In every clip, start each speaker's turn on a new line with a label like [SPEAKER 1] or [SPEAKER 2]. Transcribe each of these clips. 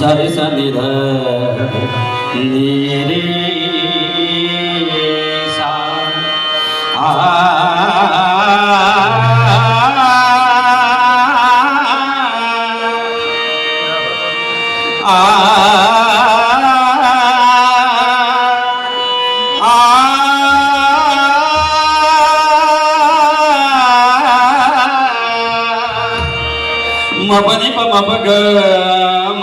[SPEAKER 1] சரி சனித நீரே சா ஆ મબગ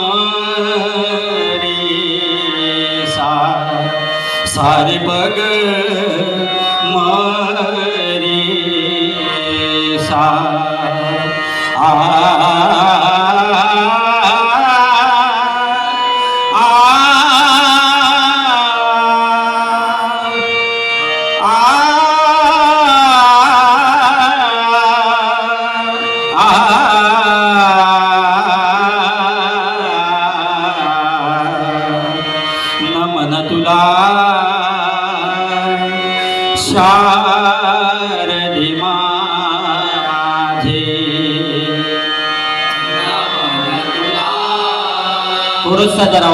[SPEAKER 1] મારી સા સારી પગ थोडंसं जरा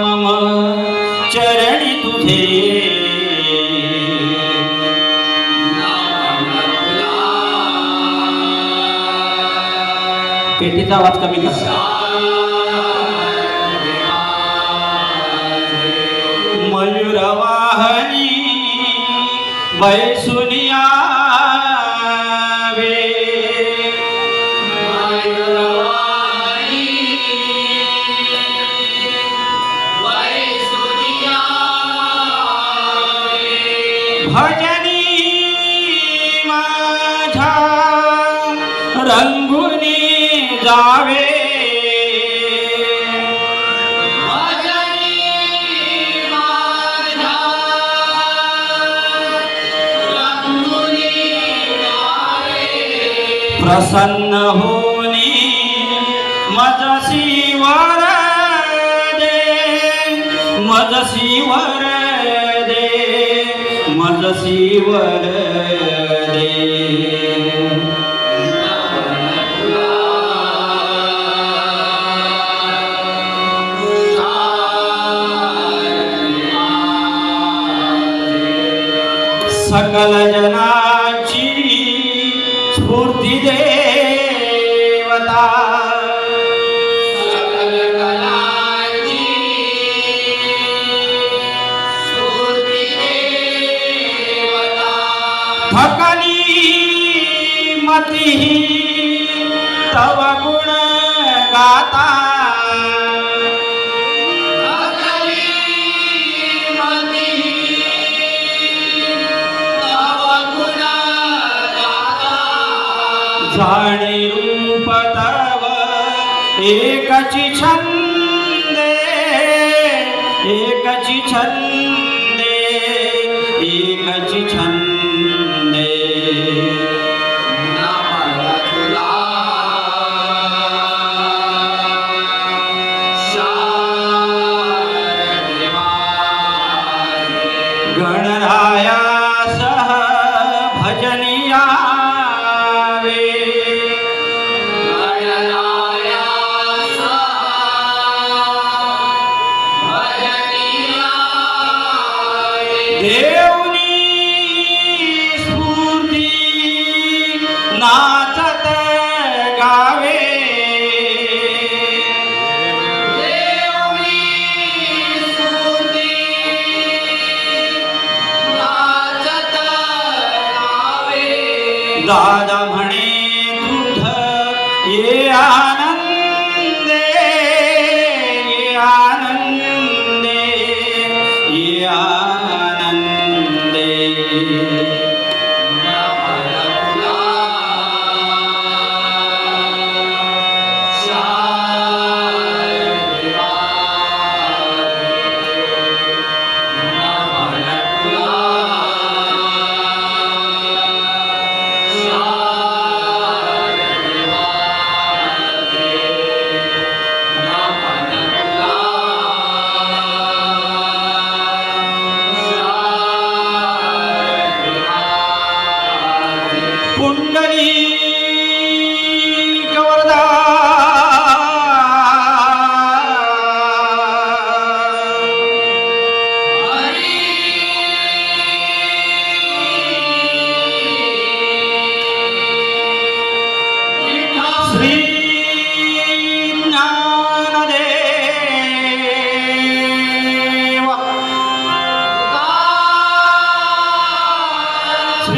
[SPEAKER 1] मम चरणी तुझे. पेटीचा आवाज़ कमी करा. बैसुनिया वे। भजनी माझा रंगुनी जावे। प्रसन्न होनी मजसी वर दे मजसी वर दे मजसी वर दे। सकल जनाची देवता. थकली मती तवा जाणे रूप तव एकची छंदे एकची छंदे एकची छंदे. दादा म्हणे दूध ये आनंदे ये आनंदे ये आनंदे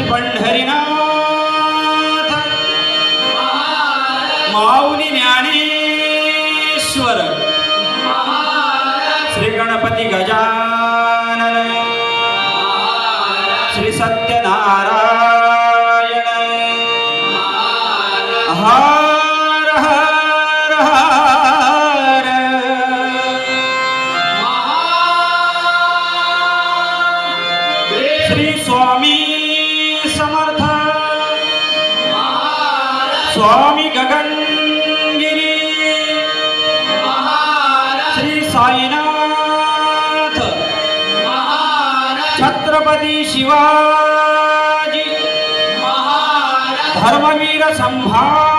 [SPEAKER 1] पंढरीनाथ माऊली ज्ञानेश्वर श्री गणपती गजा स्वामी समर्थ। स्वामी गगनगिरी। श्री साईनाथ। छत्रपती शिवाजी। धर्मवीर संभाजी।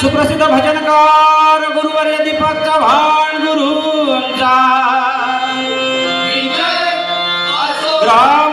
[SPEAKER 1] सुप्रसिद्ध भजनकार गुरुवर्य दीपक चव्हाण गुरूंचा রাম